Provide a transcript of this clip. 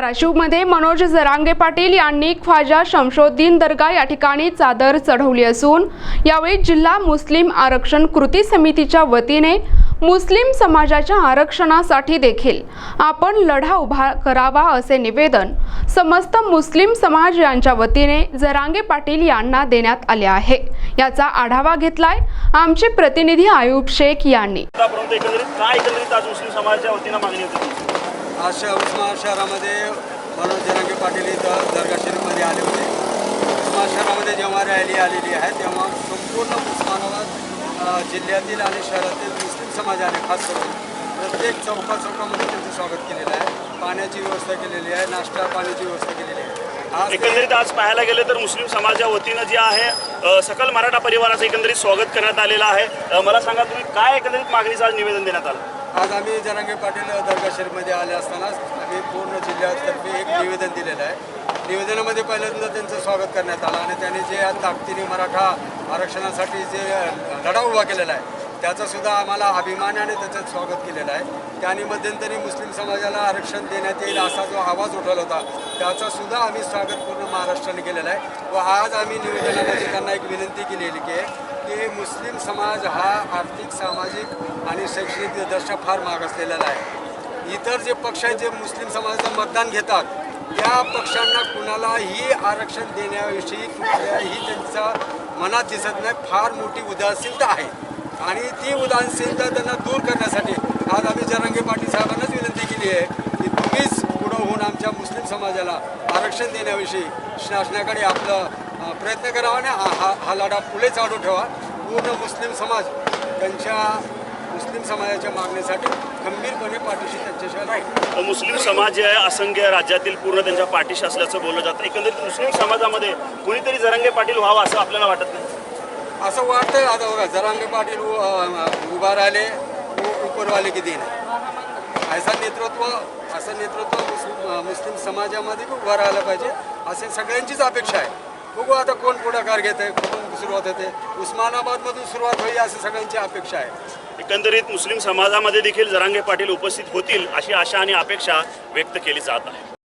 धाराशिवमध्ये मनोज जरांगे पाटील यांनी ख्वाजा शमशोद्दीन दर्गा या ठिकाणी चादर चढवली असून यावेळी जिल्हा मुस्लिम आरक्षण कृती समितीच्या वतीने मुस्लिम समाजाच्या आरक्षणासाठी देखील आपण लढा उभा करावा असे निवेदन समस्त मुस्लिम समाज यांच्या वतीने जरांगे पाटील यांना देण्यात आले आहे. याचा आढावा घेतलाय आमचे प्रतिनिधी आयुब शेख यांनी. आज मुस्लिम शह शहरामध्ये मनोज जरांगे पाटील इथं दर्गाशरीफमध्ये आले होते. उस्मानाबाद शहरामध्ये जेव्हा रॅली आलेली आहे तेव्हा संपूर्ण उस्मानाबाद जिल्ह्यातील आणि शहरातील मुस्लिम समाजाने खास करून प्रत्येक चौका चौकामध्ये त्यांचं स्वागत केलेलं आहे. पाण्याची व्यवस्था केलेली आहे नाश्ता पाण्याची व्यवस्था केलेली आहे. एकंदरीत आज पाहायला गेलं तर मुस्लिम समाजाच्या वतीनं जे आहे सकल मराठा परिवाराचं एकंदरीत स्वागत करण्यात आलेलं आहे. मला सांगा तुम्ही काय एकंदरीत मागणीचं आज निवेदन देण्यात आलं? आज आम्ही जनांगे पाटील दर्गा शरीफमध्ये आले असतानाच आम्ही पूर्ण जिल्ह्यातर्फे एक निवेदन दिलेलं आहे. निवेदनामध्ये पहिल्यांदा त्यांचं स्वागत करण्यात आलं आणि त्यांनी जे या ताकदीने मराठा आरक्षणासाठी जे लढा उभा केलेला आहे त्याचासुद्धा आम्हाला अभिमानाने त्याचं स्वागत केलेलं आहे. त्याने मध्यंतरी मुस्लिम समाजाला आरक्षण देण्यात येईल असा जो आवाज उठवला होता त्याचासुद्धा आम्ही स्वागत पूर्ण महाराष्ट्राने केलेलं आहे. व आज आम्ही निवेदनामध्ये त्यांना एक विनंती केलेली की की मुस्लिम समाज हा आर्थिक सामाजिक आणि शैक्षणिक दृष्ट्या फार मागासलेला आहे. इतर जे पक्ष आहेत जे मुस्लिम समाजाचं मतदान घेतात त्या पक्षांना कुणालाही आरक्षण देण्याविषयी कुठल्याही त्यांचा मनात दिसत नाही. फार मोठी उदासीनता आहे. आणि ती उदासीनता त्यांना दूर करण्यासाठी आज आम्ही जरांगे पाटील साहेबांनाच विनंती केली आहे की तुम्हीच पुढं होऊन आमच्या मुस्लिम समाजाला आरक्षण देण्याविषयी शासनाकडे आपलं प्रयत्न करावा आणि हा हा- हा लढा पुढे चालू ठेवा. पूर्ण मुस्लिम समाज त्यांच्या मुस्लिम समाजाच्या मागणीसाठी खंबीरपणे पाठीशी त्यांच्याशिवाय राहील अ, मुस्लिम समाज जे आहे असंख्य राज्यातील पूर्ण त्यांच्या पाठीशी असल्याचं बोललं जातं. एकंदरीत मुस्लिम समाजामध्ये कुणीतरी जरंगे पाटील व्हावं असं आपल्याला वाटत नाही? असं वाटतं आता बघा जरांगे पाटील उभा राहिले उपरवाले की दिन ऐसा नेतृत्व असं नेतृत्व मुस्लिम समाजामध्ये उभं राहायला पाहिजे असे सगळ्यांचीच अपेक्षा आहे. बघू आता कोण पुढाकार घेत आहे सुरुवात होते. उस्मानाबादमधून सुरुवात होईल अशी सगळ्यांची अपेक्षा आहे. एकंदरीत मुस्लिम समाजामध्ये देखील जरांगे पाटील उपस्थित होतील अशी आशा आणि अपेक्षा व्यक्त केली जात आहे.